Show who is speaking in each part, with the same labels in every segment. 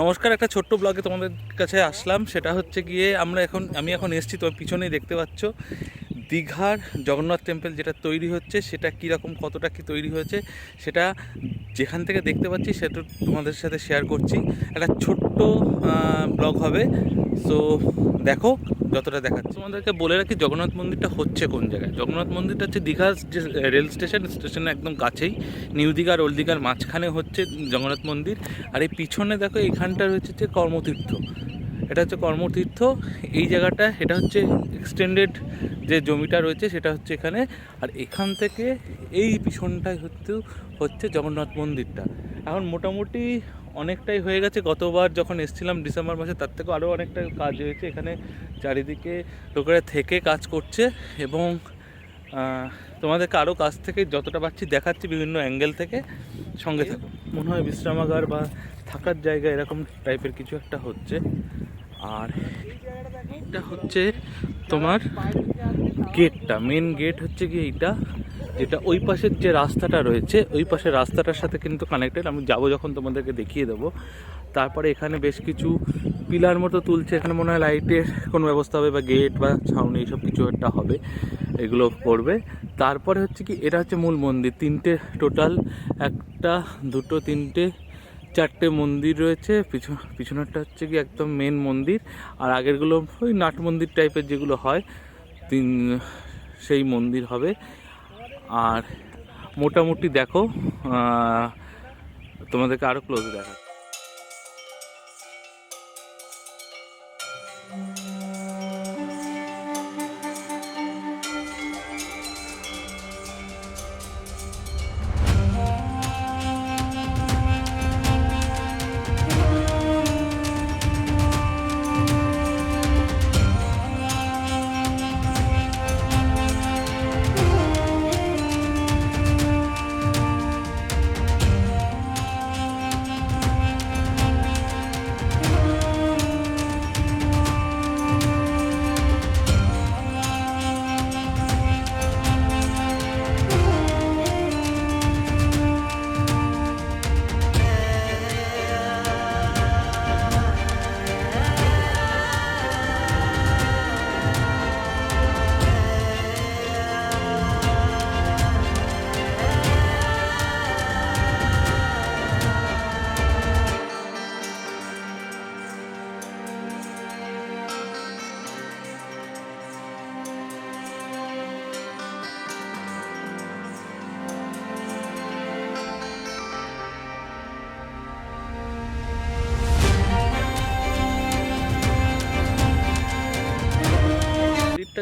Speaker 1: নমস্কার, একটা ছোট্ট ব্লগে তোমাদের কাছে আসলাম। সেটা হচ্ছে গিয়ে আমরা এখন, আমি এখন এসেছি, তোমার পিছনেই দেখতে পাচ্ছ। দীঘার জগন্নাথ টেম্পল যেটা তৈরি হচ্ছে, সেটা কীরকম, কতটা কি তৈরি হয়েছে, সেটা যেখান থেকে দেখতে পাচ্ছি, সেটা তোমাদের সাথে শেয়ার করছি। একটা ছোট্ট ব্লগ হবে। সো দেখো যতটা দেখাচ্ছে। তোমাদেরকে বলে রাখি, জগন্নাথ মন্দিরটা হচ্ছে কোন জায়গায়? জগন্নাথ মন্দিরটা হচ্ছে দীঘার যে রেল স্টেশন, স্টেশনের একদম কাছেই। নিউ দীঘার ওল্ড দীঘার মাঝখানে হচ্ছে জগন্নাথ মন্দির। আর এই পিছনে দেখো এখানটা রয়েছে যে কর্মতীর্থ। এটা হচ্ছে কর্মতীর্থ। এই জায়গাটা, এটা হচ্ছে এক্সটেন্ডেড যে জমিটা রয়েছে, সেটা হচ্ছে এখানে। আর এখান থেকে এই পিছনটাই হচ্ছে হচ্ছে জগন্নাথ মন্দিরটা। এখন মোটামুটি অনেকটাই হয়ে গেছে। গতবার যখন এসেছিলাম ডিসেম্বর মাসে তার থেকেও আরও অনেকটা কাজ হয়েছে। এখানে চারিদিকে লোকেরা থেকে কাজ করছে এবং তোমাদেরকে আরও কাছ থেকে যতটা পাচ্ছি দেখাচ্ছি বিভিন্ন অ্যাঙ্গেল থেকে সঙ্গে থাকো। মনে হয় বিশ্রামাগার বা থাকার জায়গা এরকম টাইপের কিছু একটা হচ্ছে। আর এটা হচ্ছে তোমার গেটটা। মেন গেট হচ্ছে কি এইটা? যেটা ওই পাশের যে রাস্তাটা রয়েছে, ওই পাশের রাস্তাটার সাথে কিন্তু কানেক্টেড আমি যাব যখন তোমাদেরকে দেখিয়ে দেবো। তারপরে এখানে বেশ কিছু পিলার মতো তুলছে। এখানে মনে হয় লাইটের কোনো ব্যবস্থা হবে বা গেট বা ছাউনি এইসব কিছু একটা হবে, এগুলো করবে। তারপরে হচ্ছে কি, এটা হচ্ছে মূল মন্দির। তিনটে টোটাল একটা, দুটো, তিনটে, চারটে মন্দির রয়েছে। পিছন পিছনেরটা হচ্ছে কি একদম মেন মন্দির। আর আগেরগুলো ওই নাট মন্দির টাইপের যেগুলো হয়, তিন, সেই মন্দির হবে। আর মোটামুটি দেখো তোমাদেরকে আরও ক্লোজ দেখা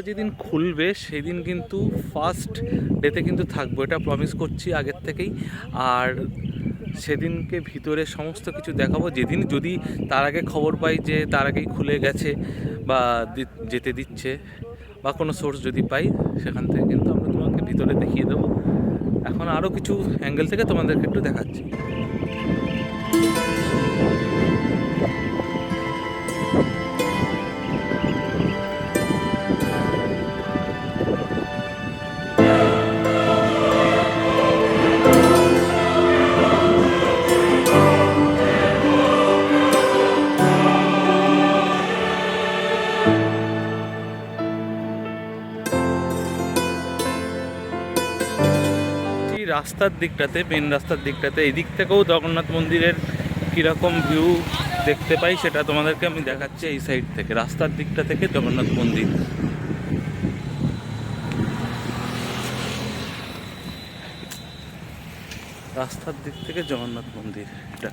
Speaker 1: যেদিন খুলবে, সেদিন কিন্তু ফার্স্ট ডেতে কিন্তু থাকব, এটা প্রমিস করছি আগের থেকেই। আর সেদিনকে ভিতরে সমস্ত কিছু দেখাবো। যেদিন যদি তার আগে খবর পাই যে তার আগেই খুলে গেছে বা যেতে দিচ্ছে বা কোনো সোর্স যদি পাই, সেখান থেকে কিন্তু আমরা তোমাকে ভিতরে দেখিয়ে দেবো। এখন আরও কিছু অ্যাঙ্গেল থেকে তোমাদেরকে একটু দেখাচ্ছি। রাস্তার দিকটাতে মেন রাস্তার দিকটাতে এই দিক থেকেও জগন্নাথ মন্দিরের কীরকম ভিউ দেখতে পাই সেটা তোমাদেরকে আমি দেখাচ্ছি এই সাইড থেকে, রাস্তার দিকটা থেকে জগন্নাথ মন্দির। রাস্তার দিক থেকে জগন্নাথ মন্দির, এটা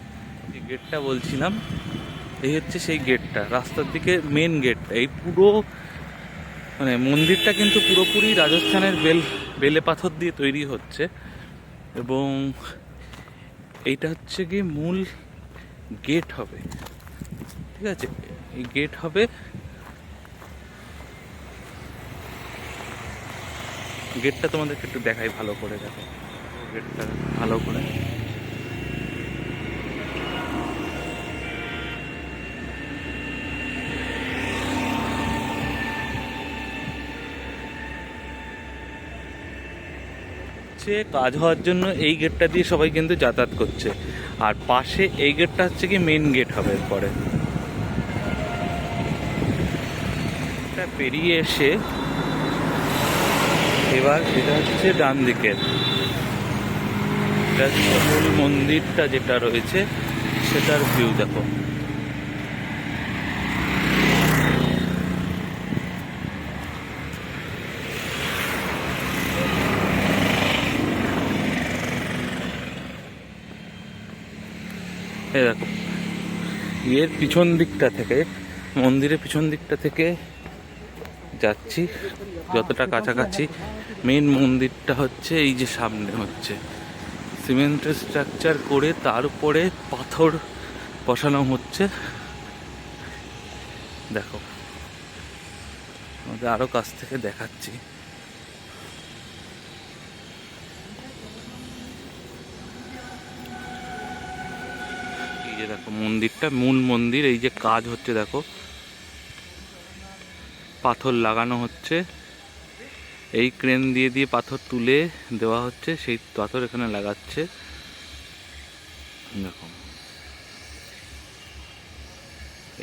Speaker 1: এই গেটটা বলছিলাম, এই হচ্ছে সেই গেটটা রাস্তার দিকে মেন গেটটা এই পুরো মানে মন্দিরটা কিন্তু পুরোপুরি রাজস্থানের বেল, বেলে পাথর দিয়ে তৈরি হচ্ছে। এবং এইটা হচ্ছে কি মূল গেট হবে। ঠিক আছে? এই গেট হবে গেটটা তোমাদেরকে একটু দেখাই ভালো করে, দেখো। গেটটা ভালো করে। হচ্ছে, কাজ হওয়ার জন্য এই গেটটা দিয়ে সবাই কিন্তু যাতায়াত করছে। আর পাশে এই গেটটা হচ্ছে কি মেন গেট হবে এটা পেরিয়ে এসে এবার এটা হচ্ছে ডান দিকের। মন্দিরটা যেটা রয়েছে, সেটার ভিউ দেখো। এর পিছন দিকটা থেকে, মন্দিরের পিছন দিকটা থেকে যাচ্ছি। যতটা কাছাকাছি মেন মন্দিরটা হচ্ছে এই যে সামনে হচ্ছে। সিমেন্টের স্ট্রাকচার করে তার উপরে পাথর বসানো হচ্ছে। দেখো আমাদের আরও কাছ থেকে দেখাচ্ছি। যে দেখো মন্দিরটা, মূল মন্দির, এই যে কাজ হচ্ছে দেখো। পাথর লাগানো হচ্ছে। এই ক্রেন দিয়ে দিয়ে পাথর তুলে দেওয়া হচ্ছে, সেই পাথর এখানে লাগাচ্ছে। দেখো।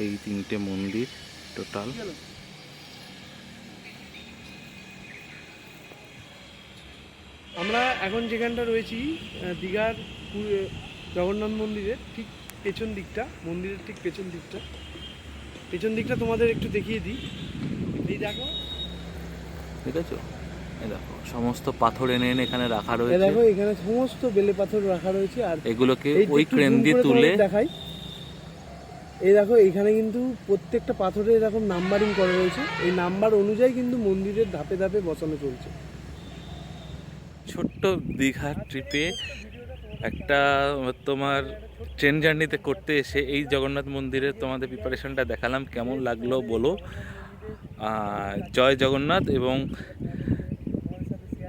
Speaker 1: এই তিনটে মন্দির টোটাল।
Speaker 2: আমরা এখন যেখানটা রয়েছি দীঘার জগন্নাথ মন্দিরের, ঠিক পেছন দিকটা মন্দিরের ঠিক পেছন দিকটা। পেছন দিকটা তোমাদের একটু দেখিয়ে দিই। এই দেখো।
Speaker 1: ঠিক আছে দেখো সমস্ত পাথর এনে এনে এখানে রাখা রয়েছে।
Speaker 2: দেখো এখানে সমস্ত বেলে পাথর রাখা রয়েছে। আর
Speaker 1: এগুলোকে ওই ক্রেন দিয়ে তুলে
Speaker 2: দেখাই। এই দেখো এখানে কিন্তু প্রত্যেকটা পাথরে এরকম নাম্বারিং করা রয়েছে। এই নাম্বার অনুযায়ী কিন্তু মন্দিরের ধাপে ধাপে বসানো চলছে।
Speaker 1: ছোট্ট দীঘার ট্রিপে একটা তোমার ট্রেন জার্নিতে করতে এসে এই জগন্নাথ মন্দিরের তোমাদের প্রিপারেশনটা দেখালাম, কেমন লাগল বলো। জয় জগন্নাথ এবং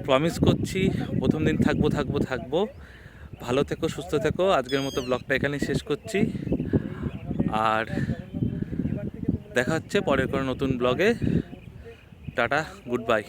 Speaker 1: প্রমিস করছি, প্রথম দিন থাকব থাকব থাকব। ভালো থেকো, সুস্থ থেকো, আজকের মতো ব্লগটা এখানেই শেষ করছি। আর দেখা হচ্ছে পরের কোনো নতুন ব্লগে টাটা গুড বাই